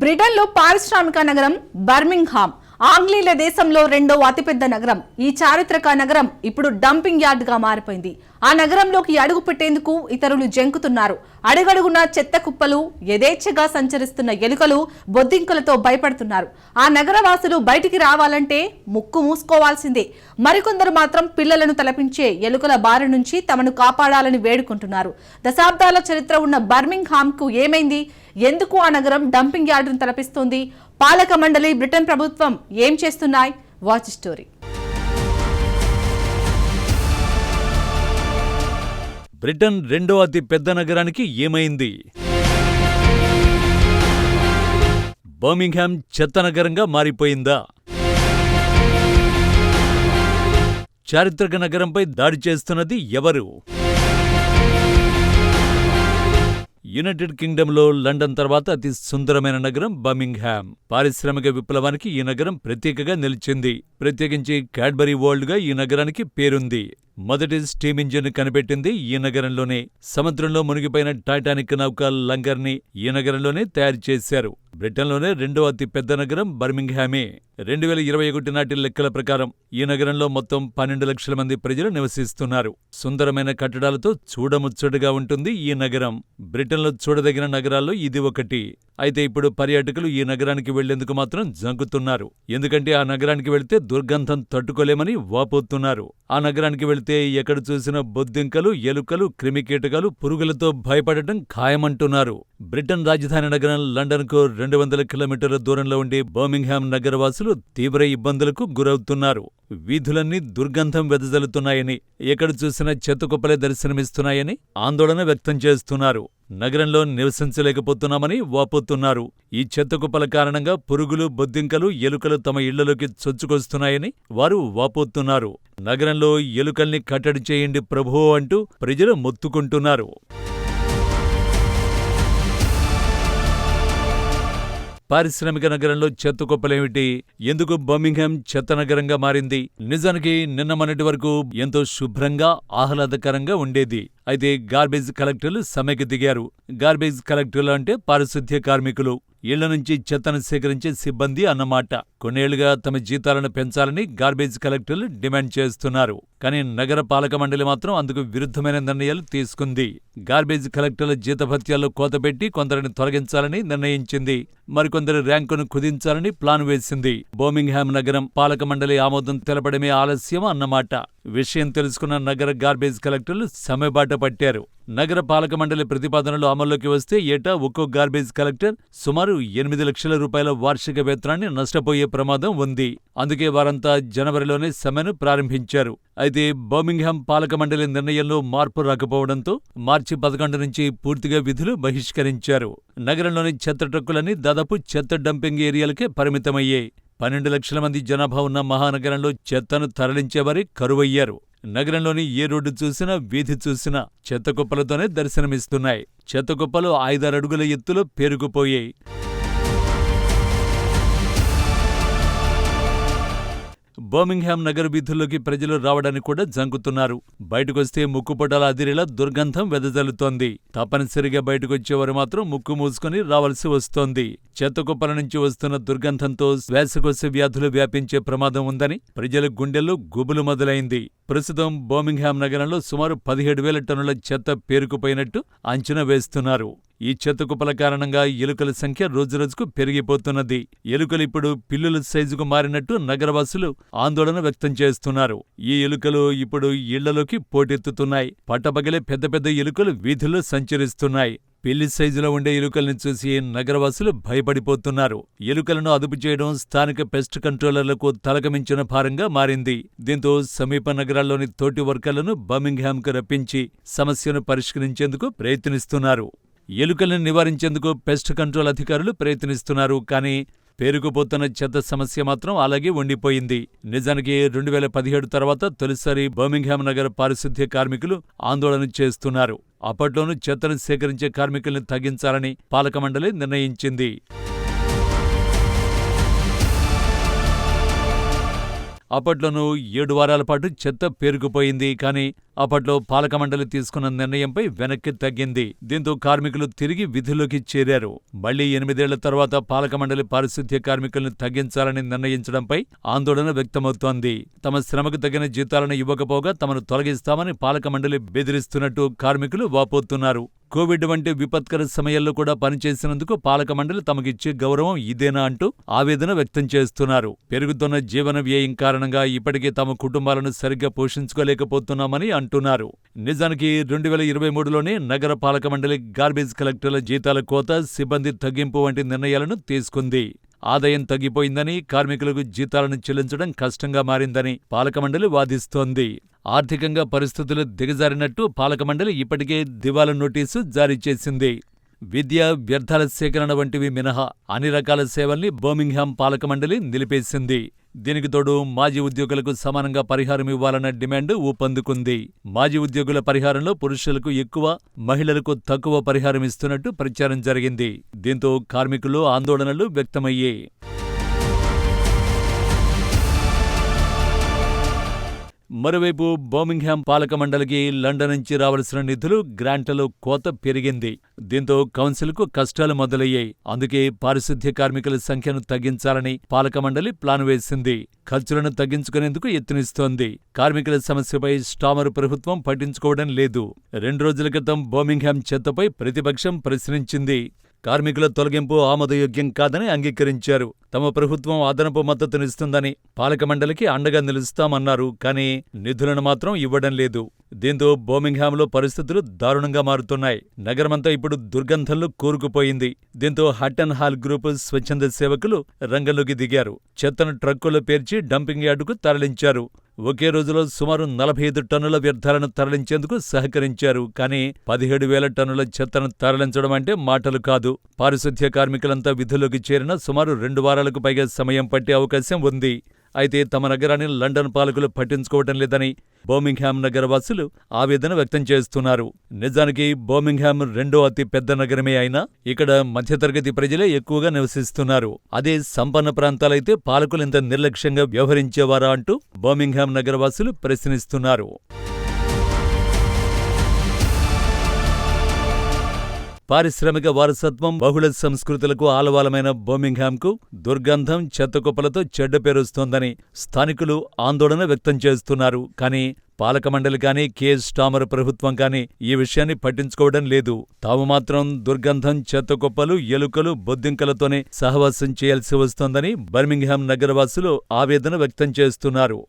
బ్రిటన్లో పారిశ్రామిక నగరం బర్మింగ్హామ్ ఆంగ్లీయుల దేశంలో రెండో అతిపెద్ద నగరం. ఈ చారిత్రక నగరం ఇప్పుడు డంపింగ్ యార్డ్గా మారిపోయింది. ఆ నగరంలోకి అడుగు పెట్టేందుకు ఇతరులు జంకుతున్నారు. అడుగడుగున చెత్త కుప్పలు యథేచ్ఛగా సంచరిస్తున్న ఎలుకలు బొద్దింకలతో భయపడుతున్నారు. ఆ నగరవాసులు బయటికి రావాలంటే ముక్కు మూసుకోవాల్సిందే. మరికొందరు మాత్రం పిల్లలను తలపించే ఎలుకల బారి నుంచి తమను కాపాడాలని వేడుకుంటున్నారు. దశాబ్దాల చరిత్ర ఉన్న బర్మింగ్హామ్కు ఏమైంది? ఎందుకు ఆ నగరం డంపింగ్ యార్డును తలపిస్తోంది? పాలక మండలి బ్రిటన్ ప్రభుత్వం ఏం చేస్తున్నాయి? Watch story. బ్రిటన్ రెండో అతి పెద్ద నగరానికి ఏమైంది? బర్మింగ్హామ్ చెత్త నగరంగా మారిపోయిందా? చారిత్రక నగరంపై దాడి చేస్తున్నది ఎవరు? యునైటెడ్ కింగ్డమ్లో లండన్ తర్వాత అతి సుందరమైన నగరం బర్మింగ్హామ్ పారిశ్రామిక విప్లవానికి ఈ నగరం ప్రత్యేకగా నిలిచింది. ప్రత్యేకించి క్యాడ్బరీ వరల్డ్గా ఈ నగరానికి పేరుంది. మొదటి స్టీమ్ ఇంజిన్ కనిపెట్టింది ఈ నగరంలోనే. సముద్రంలో మునిగిపోయిన టైటానిక్ నౌక లంగర్ని ఈ నగరంలోనే తయారు చేశారు. బ్రిటన్లోనే రెండో అతి పెద్ద నగరం బర్మింగ్హామే. రెండు వేల ఇరవై ఒకటి నాటి లెక్కల ప్రకారం ఈ నగరంలో మొత్తం పన్నెండు లక్షల మంది ప్రజలు నివసిస్తున్నారు. సుందరమైన కట్టడాలతో చూడముచ్చటగా ఉంటుంది ఈ నగరం. బ్రిటన్లో చూడదగిన నగరాల్లో ఇది ఒకటి. అయితే ఇప్పుడు పర్యాటకులు ఈ నగరానికి వెళ్ళేందుకు మాత్రం జంకుతున్నారు. ఎందుకంటే ఆ నగరానికి వెళితే దుర్గంధం తట్టుకోలేమని వాపోతున్నారు. ఆ నగరానికి వెళితే ఎక్కడ చూసిన బొద్దింకలు ఎలుకలు క్రిమికీటకాలు పురుగులతో భయపడటం ఖాయమంటున్నారు. బ్రిటన్ రాజధాని నగరం లండన్కు రెండు వందల కిలోమీటర్ల దూరంలో ఉండే బర్మింగ్హామ్ నగరవాసులు తీవ్ర ఇబ్బందులకు గురవుతున్నారు. వీధులన్నీ దుర్గంధం వెదజల్లుతున్నాయని ఎక్కడ చూసినా చెత్తకుప్పలే దర్శనమిస్తున్నాయని ఆందోళన వ్యక్తం చేస్తున్నారు. నగరంలో నివసించలేకపోతున్నామని వాపోతున్నారు. ఈ చెత్త కుప్పల కారణంగా పురుగులు బొద్దింకలు ఎలుకలు తమ ఇళ్ళలోకి చొచ్చుకొస్తున్నాయని వారు వాపోతున్నారు. నగరంలో ఎలుకల్ని కట్టడి చేయండి ప్రభువో అంటూ ప్రజలు మొత్తుకుంటున్నారు. పారిశ్రామిక నగరంలో చెత్త కుప్పలేమిటి? ఎందుకు బర్మింగ్హామ్ చెత్త నగరంగా మారింది? నిజానికి నిన్న మొన్నటి వరకు ఎంతో శుభ్రంగా ఆహ్లాదకరంగా ఉండేది. అయితే గార్బేజ్ కలెక్టర్లు సమ్మెకి దిగారు. గార్బేజ్ కలెక్టర్లు అంటే పారిశుద్ధ్య కార్మికులు. ఇళ్ళ నుంచి చెత్తను సేకరించే సిబ్బంది అన్నమాట. కొన్నేళ్ళుగా తమ జీతాలను పెంచాలని గార్బేజ్ కలెక్టర్లు డిమాండ్ చేస్తున్నారు. కానీ నగర పాలక మండలి మాత్రం అందుకు విరుద్ధమైన నిర్ణయాలు తీసుకుంది. గార్బేజ్ కలెక్టర్ల జీతభత్యాల్లో కోతపెట్టి కొందరిని తొలగించాలని నిర్ణయించింది. మరికొందరి ర్యాంకును కుదించాలని ప్లాన్ వేసింది. బోమింగ్హామ్ నగరం పాలక మండలి ఆమోదం తెలపడమే ఆలస్యం అన్నమాట. విషయం తెలుసుకున్న నగర గార్బేజ్ కలెక్టర్లు సమ్మెబాట పట్టారు. నగర పాలక మండలి ప్రతిపాదనలు అమల్లోకి వస్తే ఏటా ఒక్కో గార్బేజ్ కలెక్టర్ సుమారు ఎనిమిది లక్షల రూపాయల వార్షిక వేతనాన్ని నష్టపోయే ప్రమాదం ఉంది. అందుకే వారంతా జనవరిలోనే సమ్మెను ప్రారంభించారు. అయితే బర్మింగ్హామ్ పాలక మండలి నిర్ణయంలో మార్పు రాకపోవడంతో మార్చి పదకొండు నుంచి పూర్తిగా విధులు బహిష్కరించారు. నగరంలోని చెత్త ట్రక్కులన్నీ దాదాపు చెత్త డంపింగ్ ఏరియాలకే పరిమితమయ్యాయి. పన్నెండు లక్షల మంది జనాభా ఉన్న మహానగరంలో చెత్తను తరలించేవారి కరువయ్యారు. నగరంలోని ఏ రోడ్డు చూసినా వీధి చూసినా చెత్త కుప్పలతోనే దర్శనమిస్తున్నాయి. చెత్త కుప్పలు ఐదారడుగుల ఎత్తులో పేరుకుపోయాయి. బర్మింగ్హామ్ నగర వీధుల్లోకి ప్రజలు రావడానికి కూడా జంకుతున్నారు. బయటకొస్తే ముక్కుపొటాల అదిరేలా దుర్గంధం వెదజల్లుతోంది. తప్పనిసరిగా బయటకొచ్చేవారు మాత్రం ముక్కు మూసుకొని రావాల్సి వస్తోంది. చెత్తకుప్పల నుంచి వస్తున్న దుర్గంధంతో శ్వాసకోశ వ్యాధులు వ్యాపించే ప్రమాదం ఉందని ప్రజల గుండెల్లో గుబులు మొదలైంది. ప్రస్తుతం బర్మింగ్హామ్ నగరంలో సుమారు పదిహేడు వేల టన్నుల చెత్త పేరుకుపోయినట్టు అంచనా వేస్తున్నారు. ఈ చెత్త కుప్పల కారణంగా ఎలుకల సంఖ్య రోజురోజుకు పెరిగిపోతున్నది. ఎలుకలు ఇప్పుడు పిల్లుల సైజుకు మారినట్టు నగరవాసులు ఆందోళన వ్యక్తం చేస్తున్నారు. ఈ ఎలుకలు ఇప్పుడు ఇళ్ళలోకి పోటెత్తుతున్నాయి. పట్టబగలే పెద్ద పెద్ద ఎలుకలు వీధుల్లో సంచరిస్తున్నాయి. పెళ్ళి సైజులో ఉండే ఎలుకల్ని చూసి నగరవాసులు భయపడిపోతున్నారు. ఎలుకలను అదుపు చేయడం స్థానిక పెస్ట్ కంట్రోలర్లకు తలకమించిన భారంగా మారింది. దీంతో సమీప నగరాల్లోని తోటి వర్కర్లను బర్మింగ్హామ్కు రప్పించి సమస్యను పరిష్కరించేందుకు ప్రయత్నిస్తున్నారు. ఎలుకలను నివారించేందుకు పెస్ట్ కంట్రోల్ అధికారులు ప్రయత్నిస్తున్నారు కానీ పేరుకుపోతున్న చెత్త సమస్య మాత్రం అలాగే ఉండిపోయింది. నిజానికి రెండు వేల పదిహేడు తర్వాత తొలిసారి బర్మింగ్హామ్ నగర పారిశుద్ధ్య కార్మికులు ఆందోళన చేస్తున్నారు. అప్పట్లోనూ చెత్తను సేకరించే కార్మికుల్ని తగ్గించాలని పాలక మండలి నిర్ణయించింది. అప్పట్లోనూ ఏడు వారాల పాటు చెత్త పేరుకుపోయింది. కానీ అప్పట్లో పాలక మండలి తీసుకున్న నిర్ణయంపై వెనక్కి తగ్గింది. దీంతో కార్మికులు తిరిగి విధుల్లోకి చేరారు. మళ్ళీ ఎనిమిదేళ్ళ తర్వాత పాలక మండలి పారిశుద్ధ్య కార్మికులను తగ్గించాలని నిర్ణయించడంపై ఆందోళన వ్యక్తమవుతోంది. తమ శ్రమకు తగిన జీతాలను ఇవ్వకపోగా తమను తొలగిస్తామని పాలక మండలి బెదిరిస్తున్నట్టు కార్మికులు వాపోతున్నారు. కోవిడ్ వంటి విపత్కర సమయాల్లో కూడా పనిచేసినందుకు పాలక మండలి తమకిచ్చే గౌరవం ఇదేనా అంటూ ఆవేదన వ్యక్తం చేస్తున్నారు. పెరుగుతున్న జీవన వ్యయం కారణంగా ఇప్పటికే తమ కుటుంబాలను సరిగ్గా పోషించుకోలేకపోతున్నామని అంటున్నారు. నిజానికి రెండు వేల ఇరవై మూడులోనే నగర పాలక మండలి గార్బేజ్ కలెక్టర్ల జీతాల కోత సిబ్బంది తగ్గింపు వంటి నిర్ణయాలను తీసుకుంది. ఆదాయం తగ్గిపోయిందని కార్మికులకు జీతాలను చెల్లించడం కష్టంగా మారిందని పాలకమండలి వాదిస్తోంది. ఆర్థికంగా పరిస్థితులు దిగజారినట్టు పాలకమండలి ఇప్పటికే దివాలా నోటీసు జారీ చేసింది. విద్య వ్యర్థాల సేకరణ వంటివి మినహా అన్ని రకాల సేవల్ని బర్మింగ్హామ్ పాలకమండలి నిలిపేసింది. దీనికి తోడు మాజీ ఉద్యోగులకు సమానంగా పరిహారం ఇవ్వాలన్న డిమాండ్ ఊపందుకుంది. మాజీ ఉద్యోగుల పరిహారంలో పురుషులకు ఎక్కువ మహిళలకు తక్కువ పరిహారం ఇస్తున్నట్టు ప్రచారం జరిగింది. దీంతో కార్మికులు ఆందోళనలు వ్యక్తమయ్యాయి. మరోవైపు బర్మింగ్హామ్ పాలక మండలికి లండన్ నుంచి రావాల్సిన నిధులు గ్రాంట్లలో కోత పెరిగింది. దీంతో కౌన్సిల్కు కష్టాలు మొదలయ్యాయి. అందుకే పారిశుద్ధ్య కార్మికుల సంఖ్యను తగ్గించాలని పాలక మండలి ప్లాన్ వేసింది. ఖర్చులను తగ్గించుకునేందుకు యత్నిస్తోంది. కార్మికుల సమస్యపై స్టామర్ ప్రభుత్వం పట్టించుకోవడం లేదు. రెండు రోజుల క్రితం బర్మింగ్హామ్ చెత్తపై ప్రతిపక్షం ప్రశ్నించింది. కార్మికుల తొలగింపు ఆమోదయోగ్యం కాదని అంగీకరించారు. తమ ప్రభుత్వం అదనపు మద్దతునిస్తుందని పాలక మండలికి అండగా నిలుస్తామన్నారు కానీ నిధులను మాత్రం ఇవ్వడం లేదు. దీంతో బోమింగ్హామ్లో పరిస్థితులు దారుణంగా మారుతున్నాయి. నగరమంతా ఇప్పుడు దుర్గంధంలో కూరుకుపోయింది. దీంతో హట్టన్ హాల్ గ్రూప్ స్వచ్ఛంద సేవకులు రంగంలోకి దిగారు. చెత్తను ట్రక్కుల్లో పేర్చి డంపింగ్ యార్డుకు తరలించారు. ఒకే రోజులో సుమారు నలభై ఐదు టన్నుల వ్యర్థాలను తరలించేందుకు సహకరించారు. కానీ పదిహేడు వేల టన్నుల చెత్తను తరలించడం అంటే మాటలు కాదు. పారిశుద్ధ్య కార్మికులంతా విధుల్లోకి చేరిన సుమారు రెండు వారాలకు పైగా సమయం పట్టే అవకాశం ఉంది. అయితే తమ నగరాన్ని లండన్ పాలకులు పట్టించుకోవటం లేదని బోమింగ్హామ్ నగరవాసులు ఆవేదన వ్యక్తం చేస్తున్నారు. నిజానికి బోమింగ్హామ్ రెండో అతి పెద్ద నగరమే అయినా ఇక్కడ మధ్యతరగతి ప్రజలే ఎక్కువగా నివసిస్తున్నారు. అదే సంపన్న ప్రాంతాలైతే పాలకులు ఇంత నిర్లక్ష్యంగా వ్యవహరించేవారా అంటూ బోమింగ్హామ్ నగరవాసులు ప్రశ్నిస్తున్నారు. పారిశ్రామిక వారసత్వం బహుళ సంస్కృతులకు ఆలవాలమైన బర్మింగ్హామ్కు దుర్గంధం చెత్తకుప్పలతో చెడ్డ పేరుస్తోందని స్థానికులు ఆందోళన వ్యక్తం చేస్తున్నారు. కానీ పాలక మండలి కానీ కేఎస్ స్టామర్ ప్రభుత్వం కానీ ఈ విషయాన్ని పట్టించుకోవడం లేదు. తాము మాత్రం దుర్గంధం చెత్తకుప్పలు ఎలుకలు బొద్దింకలతోనే సహవాసం చేయాల్సి వస్తోందని బర్మింగ్హామ్ నగరవాసులు ఆవేదన వ్యక్తం చేస్తున్నారు.